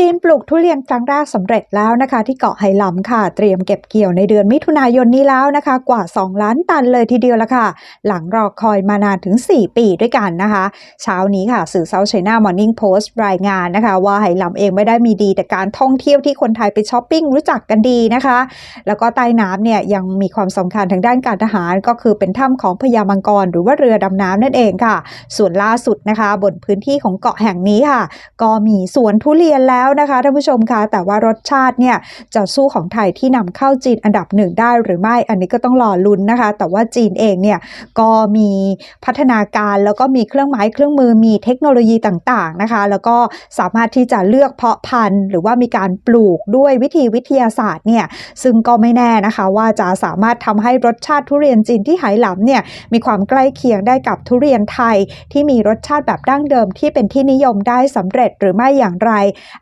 จีนปลูกทุเรียนครั้งแรกสำเร็จแล้วนะคะ ที่เกาะไหหลำค่ะ เตรียมเก็บเกี่ยวในเดือนมิถุนายนนี้แล้วนะคะ กว่า 2 ล้านตันเลยทีเดียวละค่ะ หลังรอคอยมานานถึง 4 ปีด้วยกันนะคะ เช้านี้ค่ะ สื่อ South China Morning Post รายงานนะคะ ว่าไหหลำเองไม่ได้มีดีแต่การท่องเที่ยวที่คนไทยไปช้อปปิ้งรู้จักกันดีนะคะ แล้วก็ใต้น้ำเนี่ยยังมีความสำคัญทางด้านการทหาร ก็คือเป็นถ้ำของพญามังกรหรือว่าเรือดำน้ำนั่นเองค่ะ ส่วนล่าสุดนะคะ บนพื้นที่ของเกาะแห่งนี้ค่ะ ก็มีสวนทุเรียนแล้วนะคะท่านผู้ชมคะแต่ว่ารสชาติเนี่ยจะสู้ของไทยที่นำเข้าจีนอันดับหนึ่งได้หรือไม่อันนี้ก็ต้องรอลุ้นนะคะ แต่ว่าจีนเองเนี่ยก็มีพัฒนาการแล้วก็มีเครื่องไม้เครื่องมือมีเทคโนโลยีต่างๆนะคะ แล้วก็สามารถที่จะเลือกเพาะพันธุ์ หรือว่ามีการปลูกด้วยวิธีวิทยาศาสตร์เนี่ยซึ่งก็ไม่แน่นะคะ ว่าจะสามารถทำให้รสชาติทุเรียนจีนที่ไหหลำเนี่ยมีความใกล้เคียงได้กับทุเรียนไทยที่มีรสชาติแบบดั้งเดิมที่เป็นที่นิยมได้สำเร็จหรือไม่อย่างไร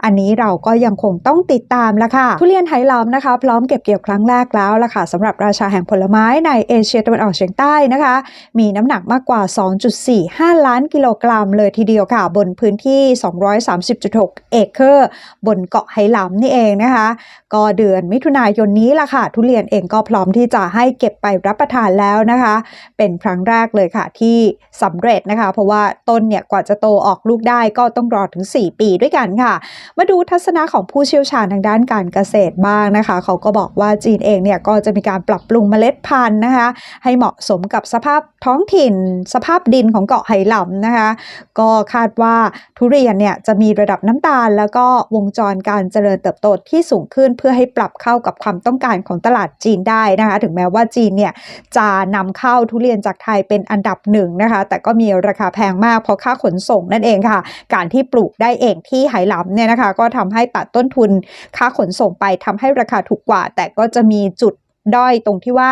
อันนี้เราก็ยังคงต้องติดตามละค่ะ ทุเรียนไหหลำนะคะ พร้อมเก็บเกี่ยวครั้งแรกแล้วละค่ะสำหรับราชาแห่งผลไม้ในเอเชียตะวันออกเฉียงใต้นะคะ มีน้ำหนักมากกว่า 2.45 ล้านกิโลกรัมเลยทีเดียวค่ะ บนพื้นที่ 230.6 เอเคอร์ บนเกาะไหหลำนี่เองนะคะ ก็เดือนมิถุนายนนี้ละค่ะ ทุเรียนเองก็พร้อมที่จะให้เก็บไปรับประทานแล้วนะคะ เป็นครั้งแรกเลยค่ะที่สำเร็จนะคะ เพราะว่าต้นเนี่ยกว่าจะโตออกลูกได้ก็ต้องรอถึง 4 ปีด้วยกันค่ะมาดูทัศนะของผู้เชี่ยวชาญทางด้านการเกษตรบ้างนะคะ เขาก็บอกว่าจีนเองเนี่ยก็จะมีการปรับปรุงเมล็ดพันธุ์นะคะ ให้เหมาะสมกับสภาพท้องถิ่น สภาพดินของเกาะไหหลำนะคะ ก็คาดว่าทุเรียนเนี่ยจะมีระดับน้ำตาล แล้วก็วงจรการเจริญเติบโตที่สูงขึ้นเพื่อให้ปรับเข้ากับความต้องการของตลาดจีนได้นะคะ ถึงแม้ว่าจีนเนี่ยจะนำเข้าทุเรียนจากไทยเป็นอันดับหนึ่งนะคะ แต่ก็มีราคาแพงมากเพราะค่าขนส่งนั่นเองค่ะ การที่ปลูกได้เองที่ไหหลำเนี่ยนะคะก็ทำให้ตัดต้นทุนค่าขนส่งไปทำให้ราคาถูกกว่า แต่ก็จะมีจุด ด้อยตรงที่ว่า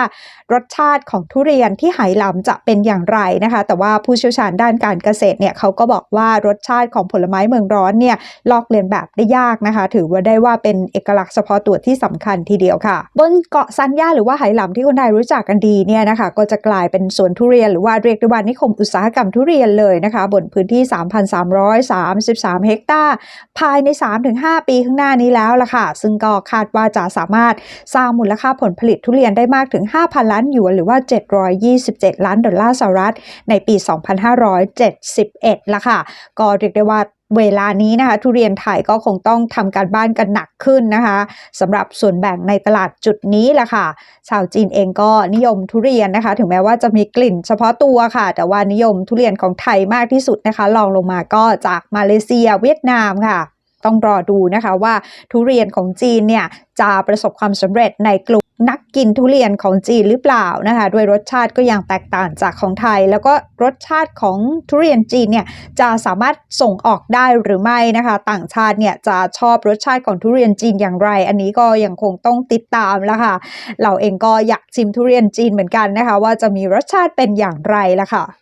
รสชาติของทุเรียนที่ไหหลำจะเป็นอย่างไรนะคะ แต่ว่าผู้เชี่ยวชาญด้านการเกษตรเนี่ยเขาก็บอกว่ารสชาติของผลไม้เมืองร้อนเนี่ยลอกเลียนแบบได้ยากนะคะ ถือว่าได้ว่าเป็นเอกลักษณ์เฉพาะตัวที่สำคัญทีเดียวค่ะ บนเกาะซันย่าหรือว่าไหหลำที่คนไทยรู้จักกันดีเนี่ยนะคะ ก็จะกลายเป็นสวนทุเรียนหรือว่าเรียกได้ว่านิคมอุตสาหกรรมทุเรียนเลยนะคะ บนพื้นที่ 3,333 เฮกตาร์ภายใน 3-5 ปีข้างหน้านี้แล้วล่ะค่ะ ซึ่งก็คาดว่าจะสามารถสร้างมูลค่าผลผลิตทุเรียนได้มากถึง 5,000 ล้านหยวนหรือว่า 727 ล้านดอลลาร์สหรัฐ ในปี 2571 ละค่ะ ก็เรียกได้ว่าเวลานี้นะคะทุเรียนไทยก็คงต้องทำการบ้านกันหนักขึ้นนะคะสำหรับส่วนแบ่งในตลาดจุดนี้แหละค่ะ ชาวจีนเองก็นิยมทุเรียนนะคะ ถึงแม้ว่าจะมีกลิ่นเฉพาะตัวค่ะ แต่ว่านิยมทุเรียนของไทยมากที่สุดนะคะลองลงมาก็จากมาเลเซียเวียดนามค่ะ ต้องรอดูนะคะว่าทุเรียนของจีนเนี่ยจะประสบความสำเร็จในกลุ่มนักกินทุเรียนของจีนหรือเปล่านะคะด้วยรสชาติก็ยังแตกต่างจากของไทย แล้วก็รสชาติของทุเรียนจีนเนี่ยจะสามารถส่งออกได้หรือไม่นะคะ ต่างชาติเนี่ยจะชอบรสชาติของทุเรียนจีนอย่างไร อันนี้ก็ยังคงต้องติดตามแล้วค่ะ เราเองก็อยากชิมทุเรียนจีนเหมือนกันนะคะ ว่าจะมีรสชาติเป็นอย่างไรละค่ะ